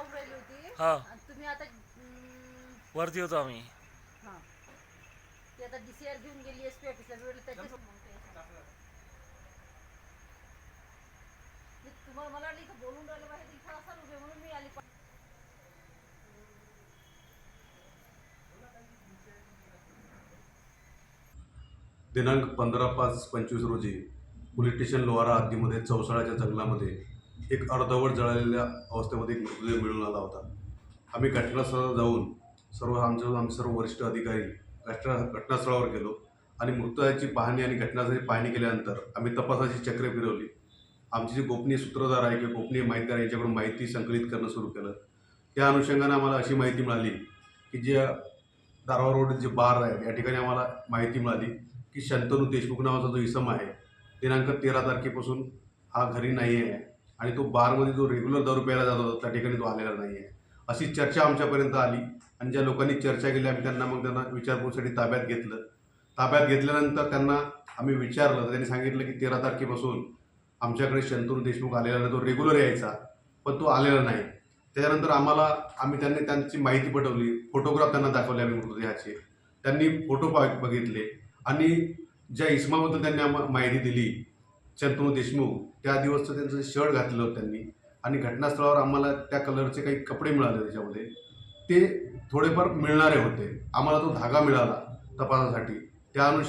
पाहून राहिली होती. हा. आणि तुम्ही आता अं, वरती होतो आम्ही. हा. ती आता डीसीआर घेऊन गेली ऑफिसला मी तुम्हाला मला बोलून राहिलं पाहिजे इथं असाल उभे म्हणून मी आली. दिनांक पंधरा पाच पंचवीस रोजी पोलीस स्टेशन लोहारा हद्दीमध्ये चौसाळ्याच्या जंगलामध्ये एक अर्धवट जळालेल्या अवस्थेमध्ये एक मृतदेह मिळून आला होता. आम्ही घटनास्थळाला जाऊन सर्व आमचे आमचे सर्व वरिष्ठ अधिकारी घटना घटनास्थळावर गेलो आणि मृतदेहाची पाहणी आणि घटनास्थळाची पाहणी केल्यानंतर आम्ही तपासाची चक्रे फिरवली. आमचे जे गोपनीय सूत्रधार आहे किंवा गोपनीय माहितीदार यांच्याकडून माहिती संकलित करणं सुरू केलं. त्या अनुषंगाने आम्हाला अशी माहिती मिळाली की जे दारवा रोड जे बार आहे या ठिकाणी आम्हाला माहिती मिळाली की शंतनू देशमुख नावाचा जो इसम आहे दिनांक तेरा तारखेपासून हा घरी नाही आहे. आणि तो बारमध्ये जो रेग्युलर दारू प्यायला जात होता त्या ठिकाणी तो आलेला नाही आहे अशी चर्चा आमच्यापर्यंत आली आणि ज्या लोकांनी चर्चा केली आम्ही त्यांना मग त्यांना विचारपूरसाठी ताब्यात घेतलं. ताब्यात घेतल्यानंतर त्यांना आम्ही विचारलं तर त्यांनी सांगितलं की तेरा तारखेपासून आमच्याकडे शंतनू देशमुख आलेला नाही तो रेग्युलर यायचा पण तो आलेला नाही. त्याच्यानंतर आम्हाला आम्ही त्यांनी त्यांची माहिती पटवली फोटोग्राफ त्यांना दाखवले आम्ही मृतदेहाचे. त्यांनी फोटो पा- बघितले आणि ज्या इसमाबद्दल त्यांनी आम्हाला माहिती दिली शंतनू देशमुख त्या दिवसचं त्यांचं शर्ट घातलेलं होतं त्यांनी आणि घटनास्थळावर आम्हाला त्या कलरचे काही कपडे मिळाले त्याच्यामध्ये. ते थोडेफार मिळणारे होते. आम्हाला तो धागा मिळाला तपासासाठी. त्या अनुषंगाने